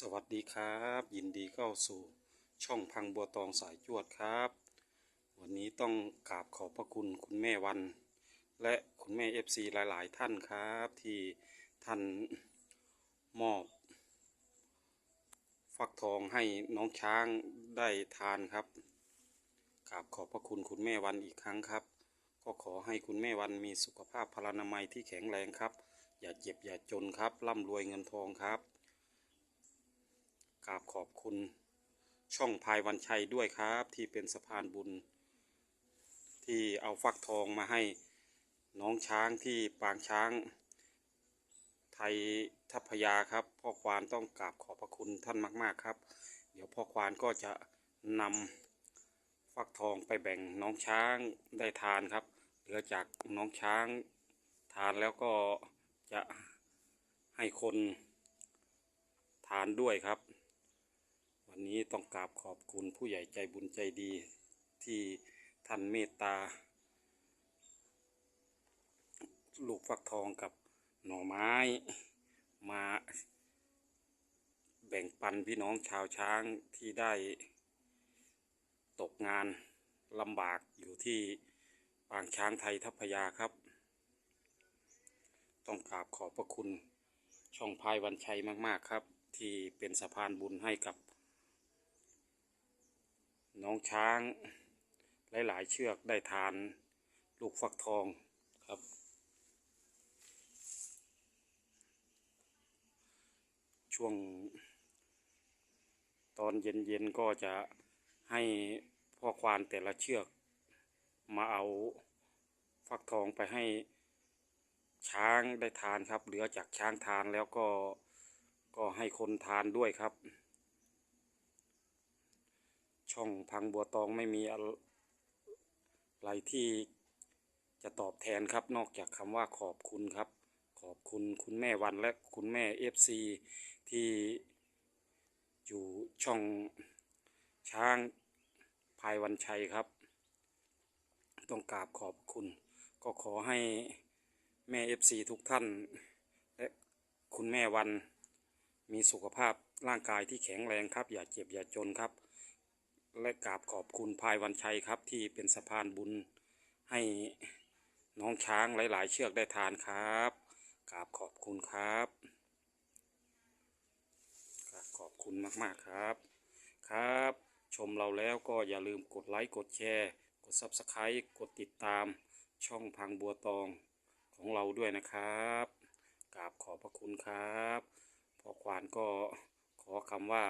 สวัสดีครับ ยินดีเข้าสู่ช่องพังบัวตองสายจวดครับ วันนี้ต้องกราบขอบพระคุณคุณแม่วัน และคุณแม่เอฟซีหลาย ๆ ท่านครับ ที่ท่านมอบ ฟักทองให้น้องช้างได้ทานครับกราบขอบพระคุณคุณแม่วันอีกครั้งครับ ก็ขอให้คุณแม่วันมีสุขภาพพลานามัยที่แข็งแรงครับ อย่าเจ็บอย่าจนครับร่ำรวยเงินทองครับ กราบขอบคุณช่องพายวันชัยด้วยครับ ที่เป็นสะพานบุญ ที่เอาฟักทองมาให้น้องช้างที่ปางช้าง ไทยทัพยาครับ พ่อควานต้องกราบขอบพระคุณท่านมาก ๆ ครับ เดี๋ยวพ่อควานก็จะนำฟักทองไปแบ่งน้องช้างได้ทานครับ เหลือจากน้องช้างทานแล้วก็จะให้คนทานด้วยครับ วันนี้ต้องกราบขอบคุณผู้ใหญ่ใจบุญใจดีที่ท่านเมตตา ลูกฟักทองกับหน่อไม้มาแบ่งปันพี่น้องชาวช้างที่ได้ตกงานลำบากอยู่ที่ปางช้างไทยทัพยาครับ ต้องกราบขอบพระคุณช่องพายวันชัยมาก ๆ ครับ ที่เป็นสะพานบุญให้กับ น้องช้าง หลาย ๆ เชือกได้ทานลูกฟักทองครับ ช่วง ตอนเย็น ๆ ก็จะให้พ่อควานแต่ละเชือก มาเอาฟักทองไปให้ช้างได้ทานครับ เหลือจากช้างทานแล้วก็ก็ให้คนทานด้วยครับ ช่องพังบัวตองไม่มีอะไรที่จะตอบแทนครับ นอกจากคำว่าขอบคุณครับ ขอบคุณคุณแม่วันและคุณแม่เอฟซีที่อยู่ช่องช้างพายวันชัยครับ ต้องกราบขอบคุณ ก็ขอให้แม่เอฟซีทุกท่าน และคุณแม่วันมีสุขภาพร่างกายที่แข็งแรงครับ อย่าเจ็บอย่าจนครับ และกราบขอบคุณพายวันชัยครับ ที่เป็นสะพานบุญให้น้องช้างหลาย ๆ เชือกได้ทานครับกราบขอบคุณครับกราบขอบคุณมาก ๆ ครับ ครับ ชมเราแล้วก็อย่าลืมกดไลค์ กดแชร์ กด Subscribe กดติดตามช่องพังบัวตองของเราด้วยนะครับกราบขอบพระคุณครับพอควานก็ขอคำว่า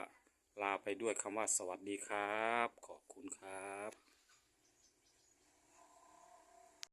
ลาไปด้วยคำว่าสวัสดีครับ ขอบคุณครับ